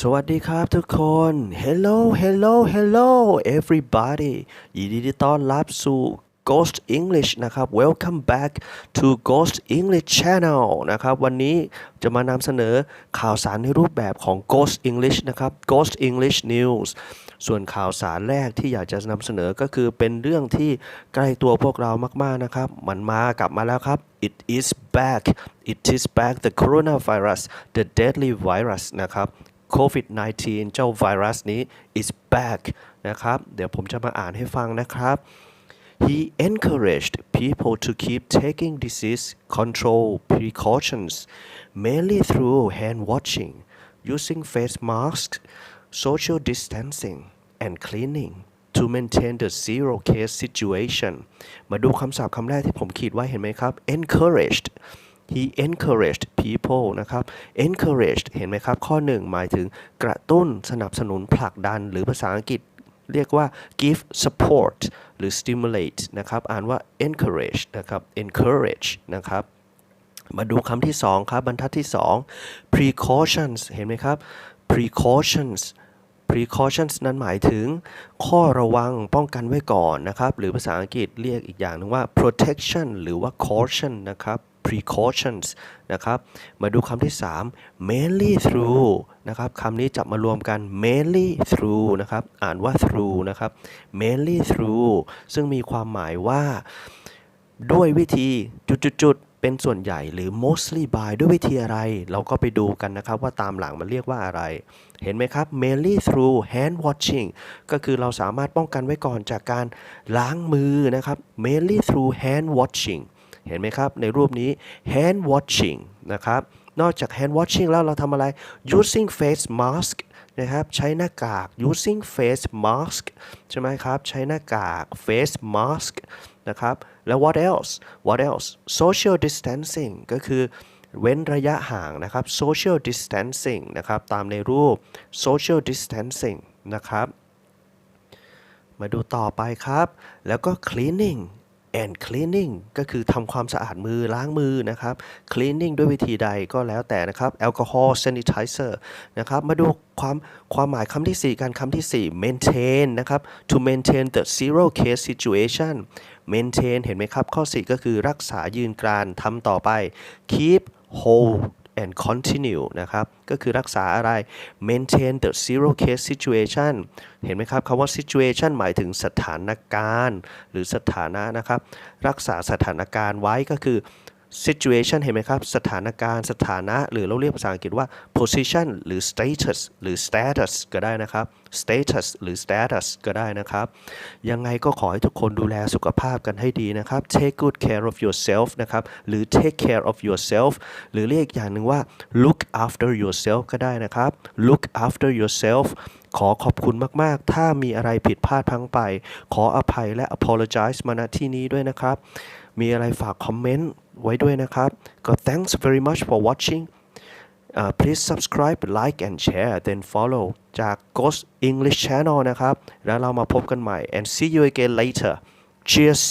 สวัสดีครับทุกคน Hello Hello Hello everybody ยินดีต้อนรับสู่ Ghost English นะครับ Welcome back to Ghost English Channel นะครับ วันนี้จะมานำเสนอข่าวสารในรูปแบบของ Ghost English นะครับ Ghost English News ส่วนข่าวสารแรกที่อยากจะนำเสนอก็คือเป็นเรื่องที่ใกล้ตัวพวกเรามาก ๆ นะครับ มันมากลับมาแล้วครับ It is back It is back the coronavirus the deadly virus นะครับ COVID-19 เจ้าไวรัสนี้ is back นะครับ เดี๋ยวผมจะมาอ่านให้ฟังนะครับ He encouraged people to keep taking disease control precautions, mainly through hand washing, using face masks, social distancing, and cleaning to maintain the zero case situation มาดูคำศัพท์คำแรกที่ผมขีดไว้เห็นไหมครับ encouraged he encouraged people นะครับ encouraged เห็นไหมครับ ข้อหนึ่งหมายถึงกระตุ้นสนับสนุนผลักดัน หรือภาษาอังกฤษเรียกว่า give support หรือ stimulate นะครับ อ่านว่า encourage นะครับ encourage นะครับมาดูคำที่สองครับ บรรทัดที่สอง precautions เห็นไหมครับ precautions precautions นั้นหมายถึง ข้อระวังป้องกันไว้ก่อนนะครับ หรือภาษาอังกฤษเรียกอีกอย่างหนึงว่า protection หรือว่า caution นะครับ precautions นะครับ มาดูคำที่ 3 mainly through นะครับคำนี้จับมารวมกัน mainly through นะครับ อ่านว่า through นะครับ mainly through ซึ่งมีความหมายว่า ด้วยวิธีจุดๆๆเป็นส่วนใหญ่หรือ mostly by ด้วยวิธีอะไร เราก็ไปดูกันนะครับว่าตามหลังมันเรียกว่าอะไร เห็นไหมครับ mainly through hand washing ก็คือเราสามารถป้องกันไว้ก่อนจากการล้างมือนะครับ mainly through hand washing เห็นไหมครับ ในรูปนี้ hand washing นะครับ นอกจาก hand washing แล้วเราทำอะไร using face mask นะครับ ใช้หน้ากาก using face mask ใช่ไหมครับ ใช้หน้ากาก face mask นะครับ แล้ว what else what else social distancing ก็คือเว้นระยะห่างนะครับ social distancing นะครับ ตามในรูป social distancing นะครับ มาดูต่อไปครับ แล้วก็ cleaning and cleaning ก็คือทำความสะอาดมือล้างมือนะครับ cleaning ด้วยวิธีใดก็แล้วแต่นะครับ alcohol sanitizer นะครับ มาดูความความหมายคำที่ 4 การคำที่ 4 maintain นะครับ to maintain the zero case situation maintain เห็นไหมครับ ข้อ 4 ก็คือรักษายืนกรานทำต่อไป keep hold and continue นะครับ ก็คือรักษาอะไร maintain the zero case situation เห็นไหมครับคำว่า situation หมายถึงสถานการณ์ หรือสถานะนะครับ รักษาสถานการณ์ไว้ก็คือ situation เห็นไหมครับ สถานการณ์สถานะ หรือเราเรียกภาษาอังกฤษว่า position หรือ status หรือ status ก็ได้นะครับ status หรือ status ก็ได้นะครับ ยังไงก็ขอให้ทุกคนดูแลสุขภาพกันให้ดีนะครับ take good care of yourself นะครับ หรือ take care of yourself หรือเรียกอีกอย่างหนึ่งว่า look after yourself ก็ได้นะครับ look after yourself ขอขอบคุณมากๆ ถ้ามีอะไรผิดพลาดพังไป ขออภัยและ apologize มาณที่นี้ด้วยนะครับ มีอะไรฝากคอมเมนต์ไว้ด้วยนะครับ ก็ thanks very much for watching uh, please subscribe like and share then follow จาก Ghost English Channel นะครับ แล้วเรามาพบกันใหม่ and see you again later cheers